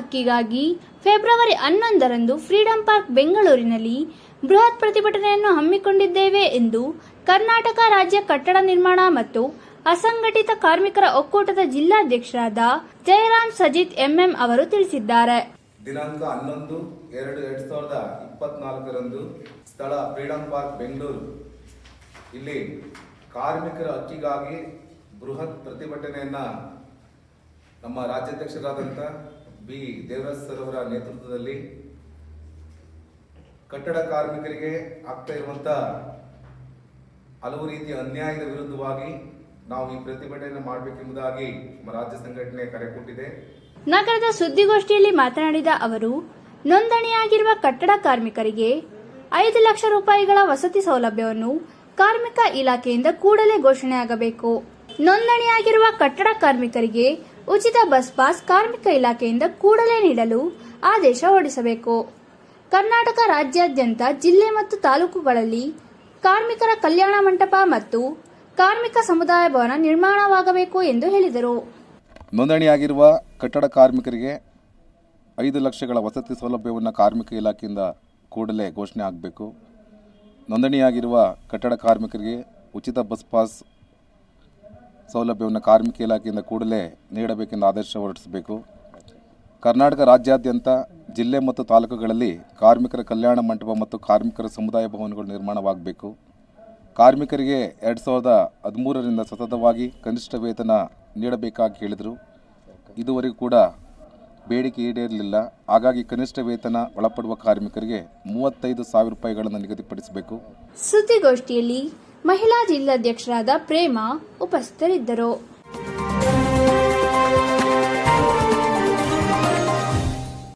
ಹಕ್ಕಿಗಾಗಿ February ಹನ್ನೊಂದರಂದು freedom park ಬೆಂಗಳೂರಿನಲ್ಲಿ ಬೃಹತ್ ಪ್ರತಿಭಟನೆಯನ್ನು ಹಮ್ಮಿಕೊಂಡಿದ್ದೇವೆ ಎಂದು ಕರ್ನಾಟಕ ರಾಜ್ಯ ಕಟ್ಟಡ ನಿರ್ಮಾಣ ಮತ್ತು ಅಸಂಘಟಿತ ಕಾರ್ಮಿಕರ ಒಕ್ಕೂಟದ ಜಿಲ್ಲಾಧ್ಯಕ್ಷರಾದ ಜಯರಾಮ್ ಸಜಿತ್ ಎಂಎಂ ಅವರು ತಿಳಿಸಿದ್ದಾರೆ. ದಿನಾಂಕ ಹನ್ನೊಂದು ಎರಡು ಎರಡ್ ಸಾವಿರದ ಇಪ್ಪತ್ನಾಲ್ಕರಂದು ಸ್ಥಳ ಫ್ರೀಡಂ ಪಾರ್ಕ್ ಬೆಂಗಳೂರು. ಇಲ್ಲಿ ಕಾರ್ಮಿಕರ ಹಕ್ಕಿಗಾಗಿ ಬೃಹತ್ ಪ್ರತಿಭಟನೆಯನ್ನ ನಮ್ಮ ರಾಜ್ಯಾಧ್ಯಕ್ಷರಾದಂಥ ಬಿ. ದೇವರಾಜ್ ಸರ್ ನೇತೃತ್ವದಲ್ಲಿ ಕಟ್ಟಡ ಕಾರ್ಮಿಕರಿಗೆ ಆಗ್ತಾ ಇರುವಂತ ಹಲವು ರೀತಿಯ ಅನ್ಯಾಯದ ವಿರುದ್ಧವಾಗಿ ನಾವು ಈ ಪ್ರತಿಭಟನೆ ಮಾಡಬೇಕೆಂಬುದಾಗಿ ನಮ್ಮ ರಾಜ್ಯ ಸಂಘಟನೆ ಕರೆ ಕೊಟ್ಟಿದೆ. ನಗರದ ಸುದ್ದಿಗೋಷ್ಠಿಯಲ್ಲಿ ಮಾತನಾಡಿದ ಅವರು, ನೋಂದಣಿಯಾಗಿರುವ ಕಟ್ಟಡ ಕಾರ್ಮಿಕರಿಗೆ ಐದು ಲಕ್ಷ ರೂಪಾಯಿಗಳ ವಸತಿ ಸೌಲಭ್ಯವನ್ನು ಕಾರ್ಮಿಕ ಇಲಾಖೆಯಿಂದ ಕೂಡಲೇ ಘೋಷಣೆಯಾಗಬೇಕು. ನೋಂದಣಿಯಾಗಿರುವ ಕಟ್ಟಡ ಕಾರ್ಮಿಕರಿಗೆ ಉಚಿತ ಬಸ್ ಪಾಸ್ ಕಾರ್ಮಿಕ ಇಲಾಖೆಯಿಂದ ಕೂಡಲೇ ನೀಡಲು ಆದೇಶ ಹೊರಡಿಸಬೇಕು. ಕರ್ನಾಟಕ ರಾಜ್ಯಾದ್ಯಂತ ಜಿಲ್ಲೆ ಮತ್ತು ತಾಲೂಕುಗಳಲ್ಲಿ ಕಾರ್ಮಿಕರ ಕಲ್ಯಾಣ ಮಂಟಪ ಮತ್ತು ಕಾರ್ಮಿಕ ಸಮುದಾಯ ಭವನ ನಿರ್ಮಾಣವಾಗಬೇಕು ಎಂದು ಹೇಳಿದರು. ನೋಂದಣಿಯಾಗಿರುವ ಕಟ್ಟಡ ಕಾರ್ಮಿಕರಿಗೆ ಐದು ಲಕ್ಷಗಳ ವಸತಿ ಸೌಲಭ್ಯವನ್ನು ಕಾರ್ಮಿಕ ಇಲಾಖೆಯಿಂದ ಕೂಡಲೇ ಘೋಷಣೆ ಆಗಬೇಕು. ನೋಂದಣಿಯಾಗಿರುವ ಕಟ್ಟಡ ಕಾರ್ಮಿಕರಿಗೆ ಉಚಿತ ಬಸ್ ಪಾಸ್ ಸೌಲಭ್ಯವನ್ನು ಕಾರ್ಮಿಕ ಇಲಾಖೆಯಿಂದ ಕೂಡಲೇ ನೀಡಬೇಕೆಂದು ಆದೇಶ ಹೊರಡಿಸಬೇಕು. ಕರ್ನಾಟಕ ರಾಜ್ಯಾದ್ಯಂತ ಜಿಲ್ಲೆ ಮತ್ತು ತಾಲೂಕುಗಳಲ್ಲಿ ಕಾರ್ಮಿಕರ ಕಲ್ಯಾಣ ಮಂಟಪ ಮತ್ತು ಕಾರ್ಮಿಕರ ಸಮುದಾಯ ಭವನಗಳು ನಿರ್ಮಾಣವಾಗಬೇಕು. ಕಾರ್ಮಿಕರಿಗೆ ಎರಡು ಸಾವಿರದ ಹದಿಮೂರರಿಂದ ಸತತವಾಗಿ ಕನಿಷ್ಠ ವೇತನ ನೀಡಬೇಕಾಗಿ ಹೇಳಿದರು. ಇದುವರೆಗೂ ಕೂಡ ಬೇಡಿಕೆ ಈಡೇರಲಿಲ್ಲ. ಹಾಗಾಗಿ ಕನಿಷ್ಠ ವೇತನ ಒಳಪಡುವ ಕಾರ್ಮಿಕರಿಗೆ ಮೂವತ್ತೈದು ಸಾವಿರ ರೂಪಾಯಿಗಳನ್ನು ನಿಗದಿಪಡಿಸಬೇಕು. ಸುದ್ದಿಗೋಷ್ಠಿಯಲ್ಲಿ ಮಹಿಳಾ ಜಿಲ್ಲಾಧ್ಯಕ್ಷರಾದ ಪ್ರೇಮ ಉಪಸ್ಥಿತರಿದ್ದರು.